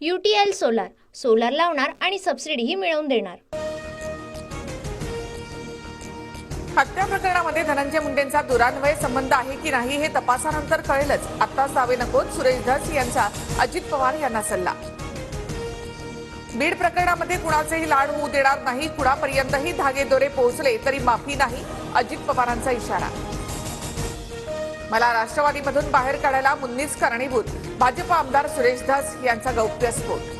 UTL solar. Solar लावणार आणि सबसिडीही मिळवून देणार. हत्या प्रकरणामध्ये धनंजय मुंडेंचा दुरान्वय संबंध आहे की नाही हे तपासानंतर कळेलच. आत्ताच सावे नकोत सुरेश धस यांचा अजित पवार यांना सल्ला. बीड प्रकरणामध्ये कुणाचेही लाड होऊ देणार नाही कुणापर्यंतही धागेदोरे पोहोचले तरी माफी नाही अजित पवारांचा इशारा. मला राष्ट्रवादीमधून बाहेर काढायला मुन्नीच कारणीभूत. भाजप आमदार सुरेश धस यांचा गौप्यस्फोट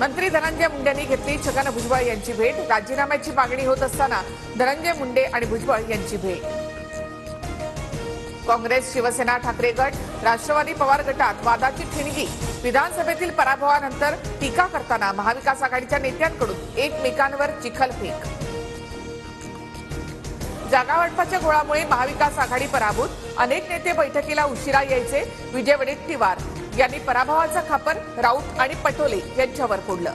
मंत्री धनंजय मुंडेंनी घेतली छगन भुजबळ यांची भेट. राजीनाम्याची मागणी होत असताना धनंजय मुंडे आणि भुजबळ यांची भेट. काँग्रेस शिवसेना ठाकरे गट राष्ट्रवादी पवार गटात वादाची ठिणगी. विधानसभेतील पराभवानंतर टीका करताना महाविकास आघाडीच्या नेत्यांकडून एकमेकांवर चिखलफेक. जागा वाटपाच्या गोळामुळे महाविकास आघाडी पराभूत. अनेक नेते बैठकीला उशिरा यायचे. विजय वडेट्टीवार यांनी पराभवाचा खापर राऊत आणि पटोले यांच्यावर फोडलं.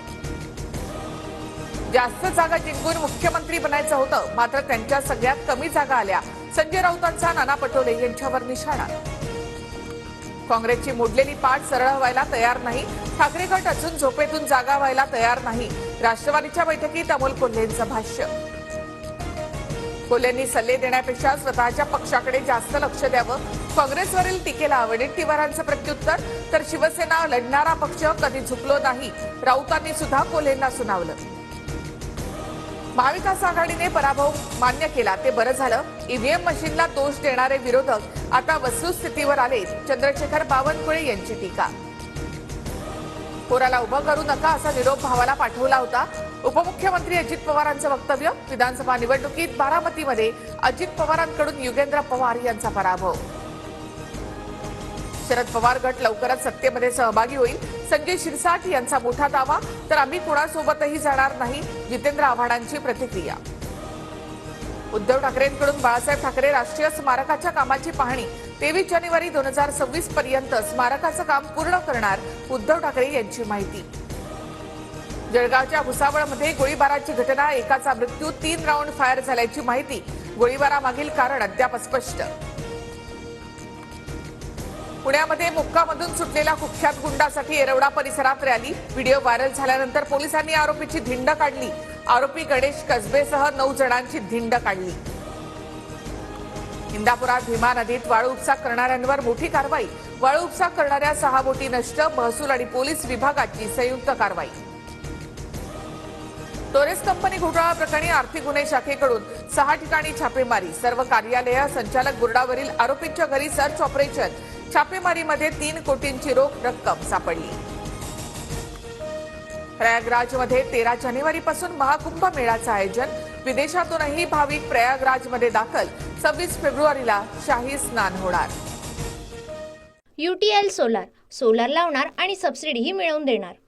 जास्त जागा जिंकून मुख्यमंत्री बनायचं होतं. मात्र त्यांच्या सगळ्यात कमी जागा आल्या. संजय राऊतांचा नाना पटोले यांच्यावर निशाणा. काँग्रेसची मोडलेली पाठ सरळ व्हायला तयार नाही. ठाकरे गट अजून झोपेतून जागा व्हायला तयार नाही. राष्ट्रवादीच्या बैठकीत अमोल कोल्हेंचं भाष्य. कोल्हेंनी सल्ले देण्यापेक्षा स्वतःच्या पक्षाकडे जास्त लक्ष द्यावं. काँग्रेसवरील टीकेला वडेट्टीवारांचं प्रत्युत्तर तर शिवसेना लढणारा पक्ष कधी झुकलो नाही राऊतांनी सुद्धा कोल्हेंना सुनावलं. महाविकास आघाडीने पराभव मान्य केला ते बरं झालं. ईव्हीएम मशीनला दोष देणारे विरोधक आता वस्तुस्थितीवर आले चंद्रशेखर बावनकुळे यांची टीका. पोराला उभं करू नका असा निरोप भावाला पाठवला होता उपमुख्यमंत्री अजित पवारांचं वक्तव्य. विधानसभा निवडणुकीत बारामतीमध्ये अजित पवारांकडून युगेंद्र पवार यांचा पराभव. शरद पवार गट लवकरच सत्तेमध्ये सहभागी होईल. संजय शिरसाट यांचा मोठा दावा. तर आम्ही कुणासोबतही जाणार नाही जितेंद्र आव्हाडांची प्रतिक्रिया. उद्धव ठाकरेंकडून बाळासाहेब ठाकरे राष्ट्रीय स्मारकाच्या कामाची पाहणी. तेवीस जानेवारी दोन हजार सव्वीस पर्यंत स्मारकाचं काम पूर्ण करणार उद्धव ठाकरे यांची माहिती. जळगावच्या भुसावळमध्ये गोळीबाराची घटना एकाचा मृत्यू तीन राऊंड फायर झाल्याची माहिती गोळीबारामागील कारण अद्याप स्पष्ट पुण्यामध्ये मुक्कामधून सुटलेल्या कुख्यात गुंडासाठी येरवडा परिसरात रॅली. व्हिडिओ व्हायरल झाल्यानंतर पोलिसांनी आरोपीची धिंड काढली. आरोपी गणेश कसबेसह नऊ जणांची धिंड काढली. इंदापुरात भीमा नदीत वाळू उपसा करणाऱ्यांवर मोठी कारवाई. वाळू उपसा करणाऱ्या सहा बोटी नष्ट महसूल आणि पोलीस विभागाची संयुक्त कारवाई. टोरेस कंपनी घोटाळा प्रकरणी आर्थिक गुन्हे शाखेकडून सहा ठिकाणी छापेमारी. सर्व कार्यालय संचालक बोर्डावरील आरोपींच्या घरी सर्च ऑपरेशन. छापेमारीमध्ये तीन कोटींची रोख रक्कम सापडली. प्रयागराजमध्ये तेरा जानेवारीपासून महाकुंभ मेळ्याचं आयोजन. विदेशातूनही भाविक प्रयागराजमध्ये दाखल. सव्वीस फेब्रुवारीला शाही स्नान होणार. UTL solar. सोलार लावणार आणि सबसिडीही मिळवून देणार.